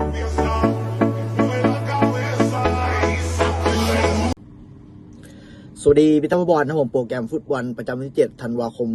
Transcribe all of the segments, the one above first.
We are strong. สวัสดีพี่ตั้มบอลนะผมโปรแกรมฟุตบอลประจำวันที่ 7 ธันวาคม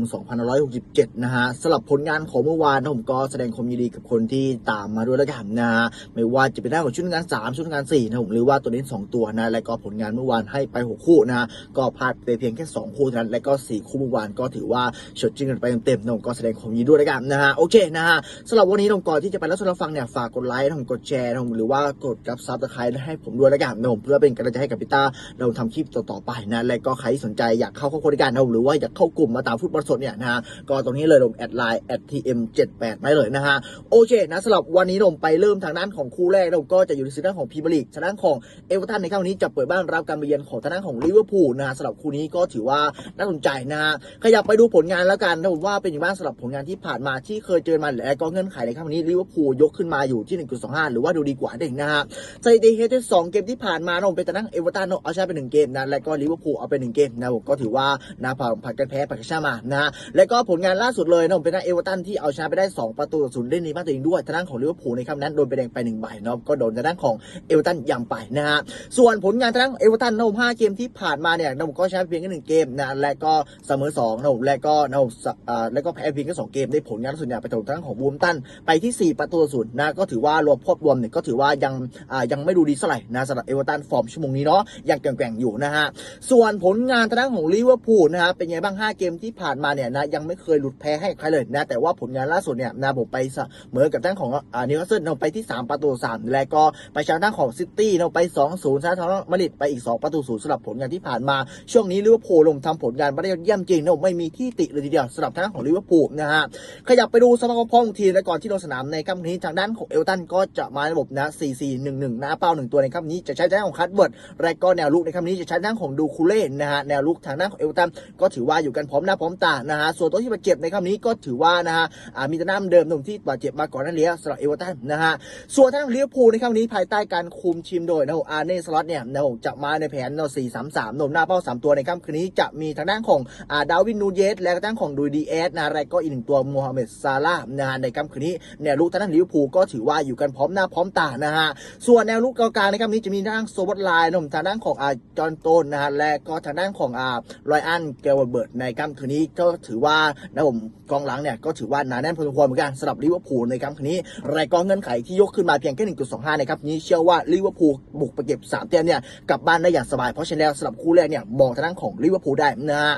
2567 นะฮะสำหรับผลงานของเมื่อวานนะผมก็แสดงความยินดีกับคนที่ตามมาด้วยแล้วกันนะฮะไม่ว่าจะเป็นด้าของชุดงาน 3 ชุดงาน4นะผมหรือว่าตัวนี้ 2 ตัวนะ และก็ผลงานเมื่อวานให้ไป 6 คู่นะก็พลาดไปเพียงแค่ 2 คู่เท่านั้นและก็ 4 คู่เมื่อวานก็ถือว่าชดจริงกันไปเต็มๆนะผมก็แสดงความยินดีด้วยแล้วกันนะฮะโอเคนะฮะสำหรับวันนี้ผมก่อนที่จะไปรับชมรับฟังเนี่ยฝากกดไลค์นะผมกดแชร์นะผมหรือว่ากดกับซับสไครต์ให้ผมด้วยแล้วกันนะผมเพื่อเป็นกำลังใจให้กับพี่ต้าเราทำคลิปต่อๆไปนะและก็ใครที่สนใจอยากเข้าเข้าโครงการนะหรือว่าอยากเข้ากลุ่มมาตามฟุตบอลสดเนี่ยนะฮะก็ตรงนี้เลยผมแอดไลน์ @tm78 ไม่เลยนะฮะโอเคนะสำหรับวันนี้ผมไปเริ่มทางด้านของคู่แรกผมก็จะอยู่ในซีซั่นของพรีเมียร์ลีกทางด้านของเอเวอร์ตันในครั้งนี้จะเปิดบ้านรับการเยือนของทางด้านของลิเวอร์พูลนะฮะสำหรับคู่นี้ก็ถือว่าน่าสนใจนะฮะขยับไปดูผลงานแล้วกันนะผมว่าเป็นอย่างไรบ้างสำหรับผลงานที่ผ่านมาที่เคยเจอมาและก็เงื่อนไขในครั้งนี้ลิเวอร์พูลยกขึ้นมาอยู่ที่ 1.25 หรือว่าดูดีกว่าเด็กนะฮะสถิติเฮดสองเกมที่ผ่านมานะผมเป็นทางด้านเอเวอร์ตันเอาชนะไปหนึ่งเกมนะและก็ลิเวอร์พูลเอาไปหนึ่งเกมนะผมก็ถือว่านะผ่านผัดกันแพ้ผัดกันชนะมานะฮะและก็ผลงานล่าสุดเลยนะผมเป็นทางเอเวอร์ตันที่เอาชนะไปได้ 2 ประตูต่อศูนย์เล่นในบ้านตัวเองด้วยทางด้านของลิเวอร์พูลในครั้งนั้นโดนไปแดงไปหนึ่งใบเนาะก็โดนทางด้านของเอเวอร์ตันย่ำไปนะฮะส่วนผลงานทางด้านเอเวอร์ตันนะผมห้าเกมที่ผ่านมาเนี่ยนะผมก็ชนะเพียงแค่หนึ่งเกมนะและก็เสมอสองนะผมและก็นะผมอ่าและก็แพ้เพียงแค่สองเกมได้ผลงานล่าสุดเนี่ยไปถล่มทางด้านของบูมตันไปที่ 4 ประตูต่อศูนย์นะก็ถือว่ารวมพบรวมเนี่ยก็ถือว่ายังอ่ายังไม่ดูดีเท่าไหร่นะสำหรับเอเวอร์ตันฟอร์มชั่วโมงนี้เนาะยังแกว่งๆอยู่นะฮะส่วนผลงานทางด้านของลิเวอร์พูลนะฮะเป็นไงบ้าง 5 เกมที่ผ่านมาเนี่ยนะยังไม่เคยหลุดแพ้ให้ใครเลยนะแต่ว่าผลงานล่าสุดเนี่ยนะผมไปเสมอกับทางของอ่านิวคาสเซิลเราไปที่ 3 ประตูสามและก็ไปชนะทางของซิตี้เราไป 2-0ชนะทางมาดริดไปอีก 2 ประตูศูนย์สำหรับผลงานที่ผ่านมา ช่วงนี้ลิเวอร์พูลลงทำผลงานไม่ได้ยอดเยี่ยมจริงนะผมไม่มีที่ติเลยทีเดียวสำหรับทางด้านของลิเวอร์พูลนะฮะขยับไปดูสภาพคล่องทีมและก่อนที่ลงสนามในค่ำนี้ทางด้านของเอลตันก็จะมาในระบบนะ 4-4-1-1นะเป้าหนึ่งตัวในค่ำนี้จะใช้ทางด้านของคัตเบิร์ดและก็แนวลุกในค่ำนี้จะใช้ทางด้านของดูคูเล่นะฮะแนวลุกทางด้านของเอลตันก็ถือว่าอยู่กันพร้อมหน้าพร้อมตานะฮะส่วนตัวที่บาดเจ็บในค่ำนี้ก็ถือว่านะฮะมีต่หน้าเดิมหนุ่มที่บาดเจ็บมาก่อนหน้านี้สำหรับเอเวอร์ตันนะฮะส่วนทางด้านลิเวอร์พูลในค่ำนี้ภายใต้การคุมทีมโดยนะอาร์เน่สล็อตเนี่ยนะจะมาในแผนเนาะ4-3-3หนุ่มหน้าเป้าสามตัวในค่ำคืนนี้จะมีทางด้านของอาดาวินนูเยสและทางด้านของดูดีเอสนะและก็อีกหนึ่งตัวโมฮัมเหม็ดซาลาห์นะฮะในค่ำคืนนี้แนวลุกทางด้านลิเวอร์พูลก็ถือว่าอยู่กันพร้อมหน้าพร้อมตานะฮะส่วนแนวลุกกลางในค่ำนี้จะมีทางด้านโซบัตไลน์หนุ่มทางด้านของอาจอนโตนนะฮะและก็ทางด้านของอ่ารอยอันเกลเบิร์ตในค่ำคืนนี้ก็ถือว่านะผมกองหลังเนี่ยก็ถือว่าหนาแน่นพอสมควรเหมือนกันสำหรับลิเวอร์พูลในค่ำคืนนี้รายกองเงื่อนไขที่ยกขึ้นมาเพียงแค่ 1.25 นะครับนี้เชื่อว่าลิเวอร์พูลบุกไปเก็บ 3 แต้มเนี่ยกลับบ้านได้อย่างสบายเพราะฉะนั้นแล้วสำหรับคู่แรกเนี่ยมองทางด้านของลิเวอร์พูลได้นะฮะ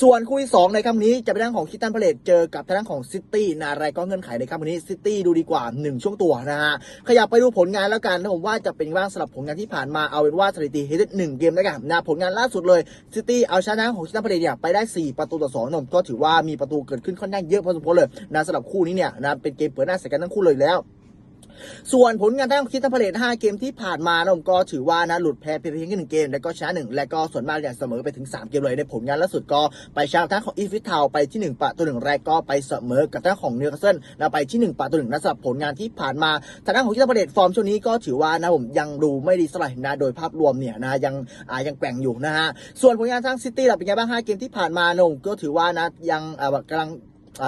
ส่วนคู่ที่2ในค่ำนี้จะเป็นทางด้านของคิตันพาเลตเจอกับทางด้านของซิตี้นะรายกองเงื่อนไขในค่ำนี้ซิตี้ดูดีกว่า 1 ช่วงตัวนะฮะขยับไปดูผลงานแล้วกันนะผมว่าจะเป็นบ้างสำหรับผลงานที่ผ่านมาเอาเป็นว่าสถิติเฮดหนึ่งเกมแล้วกันนะผลงานล่าสุดเลยซิตี้เอาชนะของคิตันพาเลตเนี่ยไปได้ 4 ประตูต่อ2นมก็ถือว่ามีประตูเกิดขึ้นค่อนข้างเยอะพอสมควรเลยนะสำหรับคู่นี้เนี่ยนะเป็นเกมเปิดหน้าใส่กันทั้งคู่เลยแล้ว ส่วนผลงานทางคิดทัพเลต5เกมที่ผ่านมานะผมก็ถือว่านะหลุดแพ้เพียงแค่หนึ่งเกม แล้วก็ชนะหนึ่งและก็ส่วนมากเนี่ยเสมอไปถึง 3 เกมเลยในผลงานล่าสุดก็ไปชนะทางของอีฟิทาวไปที่ 1ประตูหนึ่งแรกก็ไปเสมอกับทางของนิวคาสเซิลแล้วไปที่ 1ประตูหนึ่งนะสำหรับผลงานที่ผ่านมาทางด้านของคิดทัพเลตฟอร์มช่วงนี้ก็ถือว่านะผมยังดูไม่ดีเท่าไรนะโดยภาพรวมเนี่ยนะยังอ่ายังแกว่งอยู่นะฮะส่วนผลงานทางซิตี้ล่ะเป็นไงบ้าง5เกมที่ผ่านมานะผมก็ถือว่านะยังอ่ากำลัง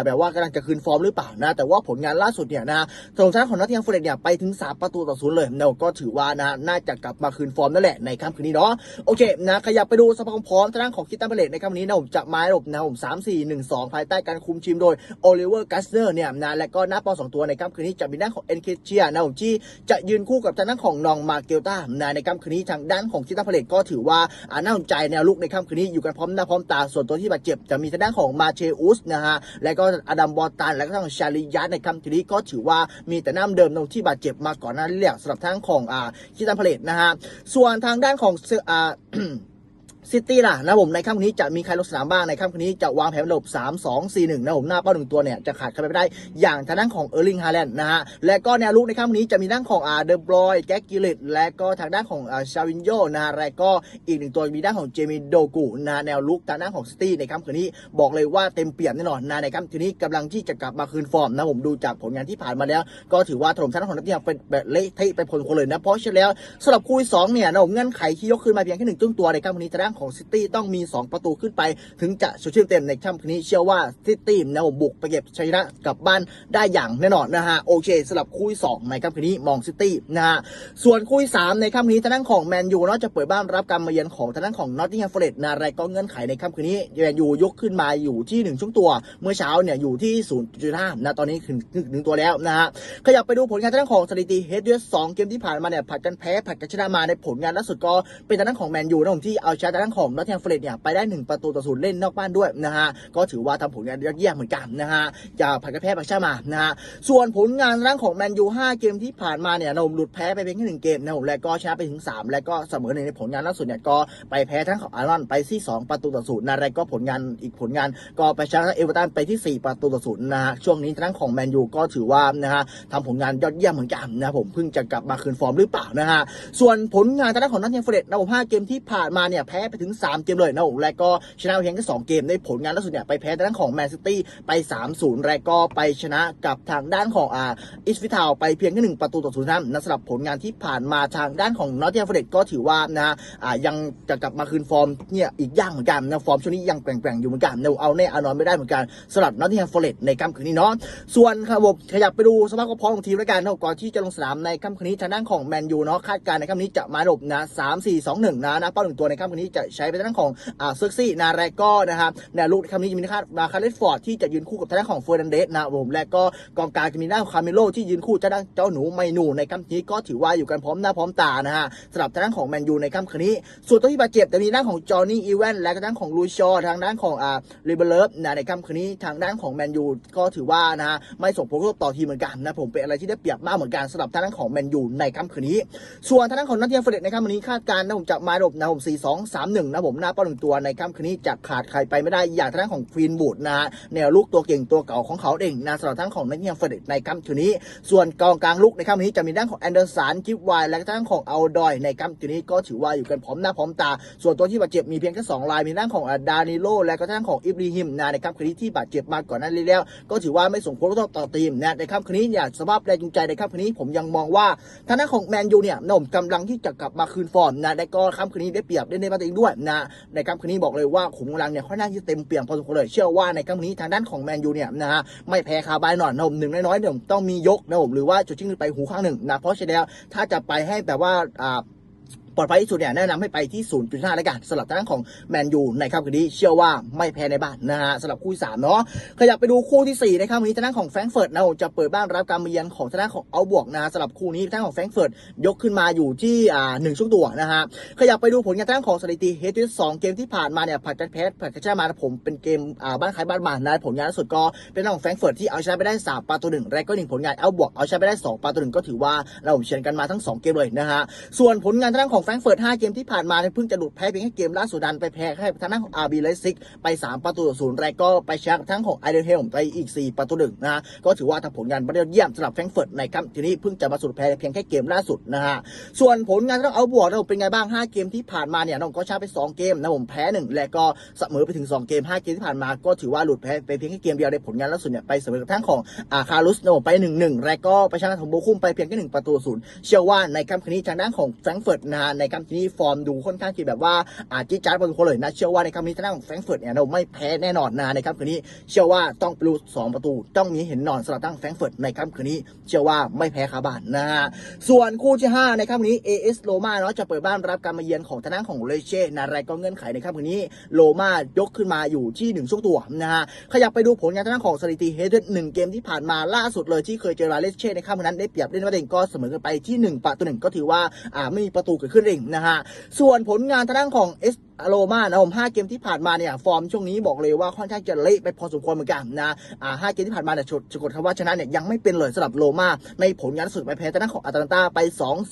แบบว่ากำลังจะคืนฟอร์มหรือเปล่านะ แต่ว่าผลงานล่าสุดเนี่ยนะทางชนะของนัทเทียมฟอร์เรสเนี่ยไปถึง 3 ประตูต่อศูนย์เลยเราก็ถือว่านะน่าจะกลับมาคืนฟอร์มนั่นแหละในค่ำคืนนี้เนาะโอเคนะขยับไปดูสภาพพร้อมทางด้านของคิตตันเบเลตในค่ำนี้นะผมจะมาห้ผมนะผมสามสี่หนึ่งสองภายใต้การคุมทีมโดยโอลิเวอร์กัสเนอร์เนี่ยนะและก็หน้าปอสองตัวในค่ำคืนนี้จะมีด้าของเอ็นเคเชียนะผมที่จะยืนคู่กับทางด้านของนองมาเกลต้านะในค่ำคืนนี้ทางด้านของคิตตันเบเลตก็ถือว่าอ่าน่าสนใจแนวลุกในค่ำคืนนี้อยู่กันพร้อมหน้าพร้อมตาส่วนตัวที่บาดเจ็บจะมีทางด้านของมาเชอุสนะฮะและก็อดัมบอตัน และก็ทางชาลิยัตในคำทีนี้ก็ถือว่ามีแต่น้ำเดิมตรงที่บาดเจ็บมาก่อนหน้านี้แหละสำหรับทางของอ่าคิตันเพลตนะฮะส่วนทางด้านของเซอ่า ซิตี้ล่ะนะผมในค่ำคืนนี้จะมีใครลงสนามบ้างในค่ำคืนนี้จะวางแผนระบบ3 2 4 1นะผมหน้าเป้าหนึ่งตัวเนี่ยจะขาดใครไปไม่ได้อย่างทางด้านของเออร์ลิงฮาแลนด์นะฮะและก็แนวลุกในค่ำคืนนี้จะมีด้านของอาเดอบรอยแจ็คกิเลตและก็ทางด้านของอาชาวินโยนะฮะและก็อีกหนึ่งตัวมีด้านของเจมี่โดกูนะแนวลุกทางด้านของซิตี้ในค่ำคืนนี้บอกเลยว่าเต็มเปี่ยมแน่นอนนะในค่ำคืนนี้กำลังที่จะกลับมาคืนฟอร์มนะผมดูจากผลงานที่ผ่านมาแล้ว ก็ถือว่าถล่มทางด้านของนักเตะเป็นแบบเละเทะไปพอสมควรเลยนะเพราะฉะนั้นแล้วสำหรับคู่ที่สองเนี่ยนะผมเงื่อนไขที่ยกขึ้นมาเพียงแค่หนึ่งจุดตัวในค่ำคืนนี้ทางด้านของซิตี้ต้องมี 2 ประตูขึ้นไป ถึงจะชดเชยเต็มในค่ำคืนนี้เชื่อว่าซิตี้นะผมบุกไปเก็บชัยชนะกลับบ้านได้อย่างแน่นอนนะฮะโอเคสำหรับคู่ที่สองในค่ำคืนนี้มองซิตี้นะฮะส่วนคู่ที่สามในค่ำคืนนี้ทางด้านของแมนยูเนาะจะเปิดบ้านรับการมาเยือนของทางด้านของนอตติงแฮมฟอร์เรสต์นะอะไรก็เงื่อนไขในค่ำคืนนี้แมนยูยกขึ้นมาอยู่ที่หนึ่งช่วงตัว เมื่อเช้าเนี่ยอยู่ที่ศูนย์จุดห้านะตอนนี้ขึ้นหนึ่งตัวแล้วนะฮะขยับไปดูผลงานทางด้านของสถิติเฮดเดสสองเกมที่ผ่านมาเนี่ยผัดกันแพ้ผัดกันชนะมาในผลงานล่าสุดก็เป็นทางด้านของแมนยูนะผมที่เอาชนะางของนอตแทมฟอร์เรสเนี่ยไปได้หนึ่งประตูต่อศูนย์เล่นนอกบ้านด้วยนะฮะก็ถือว่าทำผลงานยอดเยี่ยมเหมือนกันนะฮะอย่าผัดกันแพ้ผักชนะมานะฮะส่วนผลงานทางด้านของแมนยูห้าเกมที่ผ่านมาเนี่ยนะผมหลุดแพ้ไปเพียงแค่หนึ่งเกมนะผมและก็ชนะไปถึงสามและก็เสมอในผลงานล่าสุดเนี่ยก็ไปแพ้ทั้งของอาร์นอนไปที่สองประตูต่อศูนย์นะและก็ผลงานอีกผลงาน ก็ไปชนะเอเวอร์ตันไปที่สี่ประตูต่อศูนย์นะฮะช่วงนี้ทางด้านของแมนยูก็ถือว่านะฮะทำผลงานยอดเยี่ยมเหมือนกันนะผมเพิ่งจะกลับมาคืนฟอร์มหรือเปล่านะฮะส่วนผลงานทางด้านของนัทเทนเฟรดนะผมห้าเกมที่ผ่านมาเนี่ยแพ้ไปถึง 3 เกมเลยนะผมและก็ชนะเพียงแค่2เกมในผลงานล่าสุดเนี่ยไปแพ้ทางด้านของแมนซิตี้ไป 3-0 และก็ไปชนะกับทางด้านของอ่าอิสฟิทาวไปเพียงแค่หนึ่งประตูต่อศูนย์นั้นนะสำหรับผลงานที่ผ่านมาทางด้านของนอตเทนเฟรดก็ถือว่านะฮะอ่ายังจะกลับมาคืนฟอร์มเนี่ยอีกย่างเหมือนกันนะฟอร์มช่วงนี้ยังแกว่งๆอยู่เหมือนกันนะเอาแน่เอานอนไม่ได้เหมือนกันสำหรับนอตเทนเฟรดในค่ำคืนนี้เนาะส่วนครับผมขยับไปดูสภาพความพร้อมของทีมแล้วกันนะก่อนที่จะลงสนามในค่ำคืนนี้ทางด้านของแมนยูเนาะคาดการณ์ในค่ำนี้จะมาหลบนะสามสี่สองหนึ่งนะนะเป้าหนึ่งตัวในค่ำคืนนี้จะใช้เป็นทางด้านของอ่าเซอร์ซี่นาแรกก็นะครับแนวลุกในค่ำนี้จะมีนะครับมาคาร์เลสฟอร์ดที่จะยืนคู่กับทางด้านของเฟอร์นันเดสนะผมและก็กองกลางจะมีหน้าคาเมโลที่ยืนคู่เจ้าด้านเจ้าหนูไมนูในค่ำนี้ก็ถือว่าอยู่กันพร้อมหน้าพร้อมตานะฮะสำหรับทางด้านของแมนยูในค่ำคืนนี้ ส่วนตัวที่บาดเจ็บจะมีด้านของจอห์นนี่อีแวนและก็ด้านของลูชอทางด้านของอ่าริเบเลฟนะในค่ำคืนนี้ทางด้านของแมนยูก็ถือว่านะฮะไม่ส่งผลกระทบต่อทีมเหมือนกันนะผมเป็นอะไรที่ได้เปรียบมากเหมือนกันสำหรับทางด้านของแมนยูในค่ำคืนนี้ ส่วนทางด้านของนัทเทียนเฟรดในค่ำคืนนี้คาดการณ์นะผมจะมาระบบนะผม4 2 3 1นะผมหน้าเป้าหนึ่งตัวในค่ำคืนนี้จะขาดใครไปไม่ได้อย่างทางด้านของควีนบูดนะฮะแนวลุกตัวเก่งตัวเก่าของเขาเองนะสำหรับทางด้านของนัทเทียนเฟรดในค่ำคืนนี้ ส่วนกองกลางลุกในค่ำคืนนี้จะมีด้านของแอนเดอร์สันกิฟไวและทางด้านของเอัลดอยในค่ำคืนนี้ก็ถือว่าอยู่กันพร้อมหน้าพร้อมตา ส่วนตัวที่บาดเจ็บมีเพียงแค่สองรายมีด้านของดานิโลและก็ทางด้านของอิบริฮิมนะในค่ำคืนนี้ที่บาดเจ็บมาก่อนหน้านี้แล้ว ก็ถือว่าไม่ส่งผลกระทบต่อทีมนะในค่ำคืนนี้เนี่ยสภาพแรงจูงใจในค่ำคืนนี้ผมยังมองว่าทางด้านของแมนยูเนี่ยหน่มกำลังที่จะกลับมาคืนฟอร์มนะและก็ค่ำคืนนี้ได้เปรียบได้ในบ้าตัวเองด้วยนะในค่ำคืนนี้บอกเลยว่าขุมกำลังเนี่ยค่อนข้างจะเต็มเปี่ยมพอสมควรเลยเชื่อว่าในค่ำคืนนี้ทางด้านของแมนยูเนี่ยนะฮะไม่แพ้คาบายหน่อยนะผมหนึ่งน้อยๆเนี่ยต้องมียกนะผมหรือว่าจุดชิงขึ้นไปหูข้างหนึ่งนะเพราะฉะนั้นถ้าจะไปให้แบบว่าอ่า ปลอดภัยที่สุดเนี่ยแนะนำให้ไปที่0.5แล้วกันสำหรับทางด้านของแมนยูในค่ำคืนนี้เชื่อว่าไม่แพ้ในบ้านนะฮะสำหรับคู่ที่สามเนาะขยับไปดูคู่ที่สี่ในค่ำคืนนี้ทางด้านของแฟรงก์เฟิร์ตนะจะเปิดบ้านรับการมาเยือนของทางด้านของเอาบวกนะสำหรับคู่นี้ทางด้านของแฟรงก์เฟิร์ตยกขึ้นมาอยู่ที่อ่าหนึ่งช่วงตัวนะฮะขยับไปดูผลงานทางด้านของสถิติเฮดที่สองเกมที่ผ่านมาเนี่ยผัดกันแพ้ผัดกันชนะมาผมเป็นเกมอ่าบ้านใครบ้านมันนะผลงานล่าสุดก็เป็นทางของแฟรงก์เฟิร์ตที่เอาชนะไปได้สามประตูหนึ่งและก็หนึ่งผลงานเอาบวกเอาชนะไปได้สองประตูหนึ่งก็ถือว่าเราเชียร์กันมาทั้งสองเกมเลยนะฮะส่วนผลงานทางด้านของแฟรงก์เฟิร์ต 5 เกมที่ผ่านมาเพิ่งจะหลุดแพ้เพียงแค่เกมล่าสุดดันไปแพ้ให้ทางด้านของอาร์บีไลซิกไป 3 ประตูต่อศูนย์แรกก็ไปชนะทั้งของไอเดนเฮลไปอีก 4 ประตูหนึ่งนะฮะก็ถือว่าทำผลงานไม่ได้ยอดเยี่ยมสำหรับแฟรงก์เฟิร์ตในครับทีนี้เพิ่งจะมาสุดแพ้เพียงแค่เกมล่าสุดนะฮะส่วนผลงานต้องเอาบวกนะผมเป็นไงบ้าง 5 เกมที่ผ่านมาเนี่ยน้องก็ชนะไป 2 เกมนะผมแพ้ 1 และก็เสมอไปถึง 2 เกม 5 เกมที่ผ่านมา ก็ถือว่าหลุดแพ้ไปเพียงแค่เกมเดียวในผลงานล่าสุดเนี่ยไปเสมอกับทั้งของอาคารุสนะผมไป 1-1และก็ไปชนะของโบคุมไปเพียงแค่หนึ่งประตูศูนย์เชื่อว่าในค่ำคืนนี้ทางด้านของแฟรงเฟิร์ตนะฮะในค่ำคืนนี้ฟอร์มดูค่อนข้างที่แบบว่าอาจจะจ้าดพอสมควรเลยนะ เชื่อว่าในครั้งนี้ทางด้านของแฟรงก์เฟิร์ตเนี่ยเราไม่แพ้แน่นอนนะในค่ำคืนนี้ เชื่อว่าต้องปลูสองประตู ต้องมีเห็นนอนสำหรับทางแฟรงก์เฟิร์ตในค่ำคืนนี้ เชื่อว่าไม่แพ้คาบานนะฮะส่วนคู่ที่ 5 ในค่ำนี้ AS โรมาเนาะจะเปิดบ้านรับการมาเยือนของทางด้านของเลเช่นะอะไรก็เงื่อนไขในค่ำคืนนี้โรมายกขึ้นมาอยู่ที่หนึ่งช่วงตัวนะฮะขยับไปดูผลงานทางด้านของสถิติเฮดหนึ่งเกมที่ผ่านมาล่าสุดเลยที่เคยเจอราเลเช่ในค่ำคืนนั้นได้เปรียบเล่นมาเองก็เสมอกันไปที่หนึ่งประตูหนึ่งก็ถือว่าอ่าไม่มีประตูเกิดขึ้นริงนะฮะส่วนผลงานทางด้านของ S อโรมานะผมห้าเกมที่ผ่านมาเนี่ยฟอร์มช่วงนี้บอกเลยว่าค่อนข้างจะเละไปพอสมควรเหมือนกันนะอ่าห้าเกมที่ผ่านมาเนี่ยชุดสกดคำว่าชนะเนี่ยยังไม่เป็นเลยสำหรับโรมาในผลงานสุดไปแพ้ทางด้านของอาตาลันตาไป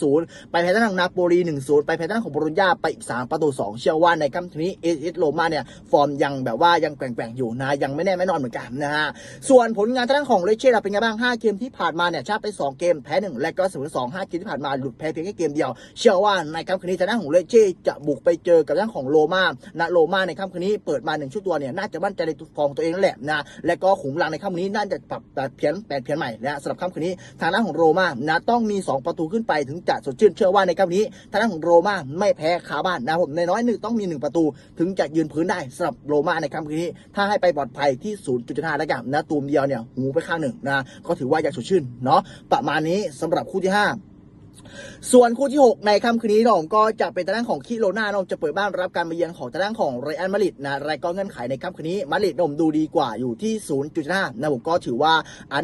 2-0 ไปแพ้ทางด้านของนาโปลี 1-0 ไปแพ้ทางด้านของบโลญญาไปอีก 3 ประตู 2 เชื่อว่าในค่ำคืนนี้เอสโรมาเนี่ยฟอร์มยังแบบว่ายังแกว่งๆอยู่นะยังไม่แน่ไม่นอนเหมือนกันนะฮะส่วนผลงานทางด้านของเลเช่เป็นไงบ้าง5เกมที่ผ่านมาเนี่ยชนะไป 2 เกมแพ้1และก็เสมอ2 5เกมที่ผ่านมาหลุดแพ้เพียงแค่เกมเดียว เชื่อว่าในค่ำคืนนี้ทางด้านของเลเช่จะบุกไปเจอกับทางของโรม่านะโรม่าในค่ำคืนนี้เปิดมาหนึ่งชุดตัวเนี่ยน่าจะมั่นใจในฟอร์มตัวเองแหละนะและก็ขุมพลังในค่ำคืนนี้น่าจะปรับแปดเพี้ยนแปดเพี้ยนใหม่นะสำหรับค่ำคืนนี้ทางด้านของโรม่านะต้องมี 2 ประตูขึ้นไปถึงจะสดชื่นเชื่อว่าในค่ำนี้ทางด้านของโรม่าไม่แพ้คาบ้านนะผมในน้อยหนึ่งต้องมี 1 ประตู ถึงจะยืนพื้นได้สำหรับโรม่าในค่ำคืนนี้ ถ้าให้ไปปลอดภัยที่0.5แล้วกันนะตูมเดียวเนี่ยหูไปข้างหนึ่งนะก็ถือว่าอยังสดชื่นเนาะประมาณนี้สำหรับคู่ที่5 ส่วนคู่ที่ 6 ในค่ำคืนนี้น้องก็จะเป็นทางด้านของคิโรนาน้องจะเปิดบ้านรับการมาเยือนของทางด้านของเรอัลมาริดนะรายก็เงื่อนไขในค่ำคืนนี้มาริดนมดูดีกว่าอยู่ที่ 0.5นะผมก็ถือว่า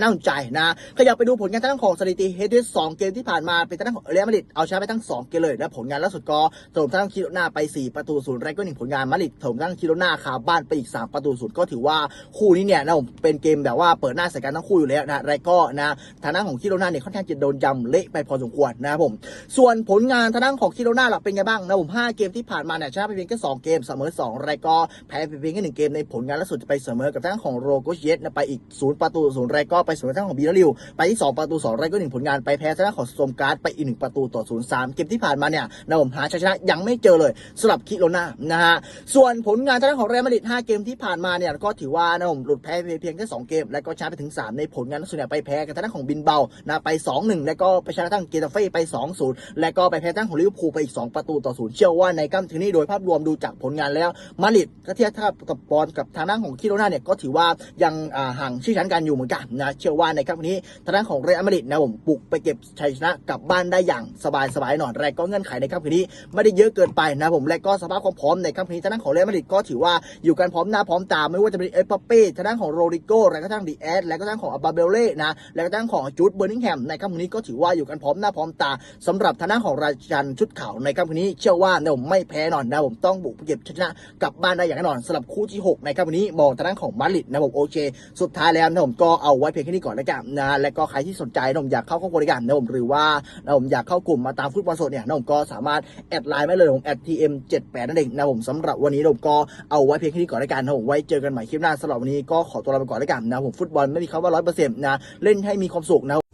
น่าสนใจนะขยับไปดูผลงานทางด้านของสถิติเฮดด้วย2เกมที่ผ่านมาเป็นทางด้านของเรอัลมาริดเอาชนะไปทั้ง 2 เกมเลยและผลงานล่าสุดก็ถล่มทางด้านคิโรนาไป4ประตูศูนย์ไรก็หนึ่งผลงานมาริดถล่มทางด้านคิโรนาคาบ้านไปอีก 3 ประตูศูนย์ก็ถือว่าคู่นี้เนี่ยนะผมเป็นเกมแบบว่าเปิดหน้าใส่กันทั้งคู่อยู่แล้วนะไรก็นะทางด้านของคิโรนาเนี่ยค่อนข้างจะโดนยำเละไปพอสมควรนะครับผมส่วนผลงานทางด้านของคิโรนาลักเป็นไงบ้างนะผม5เกมที่ผ่านมาเนี่ยชนะไปเพียงแค่2เกมเสมอ2รายก็แพ้ไปเพียงแค่1เกมในผลงานล่าสุดจะไปเสมอกับทางด้านของโรโกเยสนะไปอีก0ประตู0รายก็ไปเสมอทางด้านของบีลลิวไปที่2ประตู2รายก็1ผลงานไปแพ้ทางด้านของสโตมการ์ดไปอีก1ประตูต่อ0 3เกมที่ผ่านมาเนี่ยนะผมหาชัยชนะยังไม่เจอเลยสำหรับคิโรนานะฮะส่วนผลงานทางด้านของเรอัลมาดริด5เกมที่ผ่านมาเนี่ยก็ถือว่านะผมหลุดแพ้ไปเพียงแค่2เกม แล้วก็ชนะไปถึง 3 ในผลงานล่าสุดเนี่ยไปแพ้กับทางด้านของบินเบานะไป 2-1 แล้วก็ไปชนะทางเกตาเฟ่ไป 2-0 แล้วก็ไปแพ้ทางของลิเวอร์พูลไปอีก 2 ประตูต่อศูนย์เชื่อว่าในกัมทีนี้โดยภาพรวมดูจากผลงานแล้วมาริดถ้าเทียบเท่ากับบอลกับทางด้านของคิโรนาเนี่ยก็ถือว่ายังห่างชื่อชั้นกันอยู่เหมือนกันนะเชื่อว่าในกัมนี้ทางด้านของเรอัลมาดริดนะผมบุกไปเก็บชัยชนะกลับบ้านได้อย่างสบายสบายๆหน่อยแรกก็เงื่อนไขในกัมนี้ ไม่ได้เยอะเกินไปนะผมและก็สภาพความพร้อมในกัมนี้ทางด้านของเรอัลมาดริดก็ถือว่าอยู่กันพร้อมหน้าพร้อมตาไม่ว่าจะเป็นเอเปเป้ทางด้านของโรดิโกและก็ทางดีแอสและก็ทางของอับบาเบลเล่นะและก็ทางของจูดเบอร์นิงแฮมในกัมนี้ก็ถือว่าอยู่กันพร้อมหน้าพร้อมตาสำหรับทางด้านของราชันชุดขาวในกัมนี้เชื่อว่าเนี่ยผมไม่แพ้นอนนะผมต้องบุกเก็บชนะกลับบ้านได้อย่างแน่นอนสำหรับคู่ที่ 6 ในครับวันนี้มองทางด้านของมาริดนะผมโอเค สุดท้ายแล้วนะผมก็เอาไว้เพียงแค่นี้ก่อนแล้วกันนะและก็ใครที่สนใจนะผมอยากเข้าครอบครัวด้วยกันนะผมหรือว่านะผมอยากเข้ากลุ่มมาตามฟุตบอลสดเนี่ยนะผมก็สามารถแอดไลน์ไม่เลยผมแอดทีเอ็มเจ็ดแปดนั่นเองนะผมสำหรับวันนี้นะผมก็เอาไว้เพียงแค่นี้ก่อนแล้วกันนะผมไว้เจอกันใหม่คลิปหน้าสำหรับวันนี้ก็ขอตัวลาไปก่อนแล้วกันนะผมฟุตบอลไม่มีคำว่าร้อยเปอร์เซ็นต์นะเล่นให้มีความสุขนะ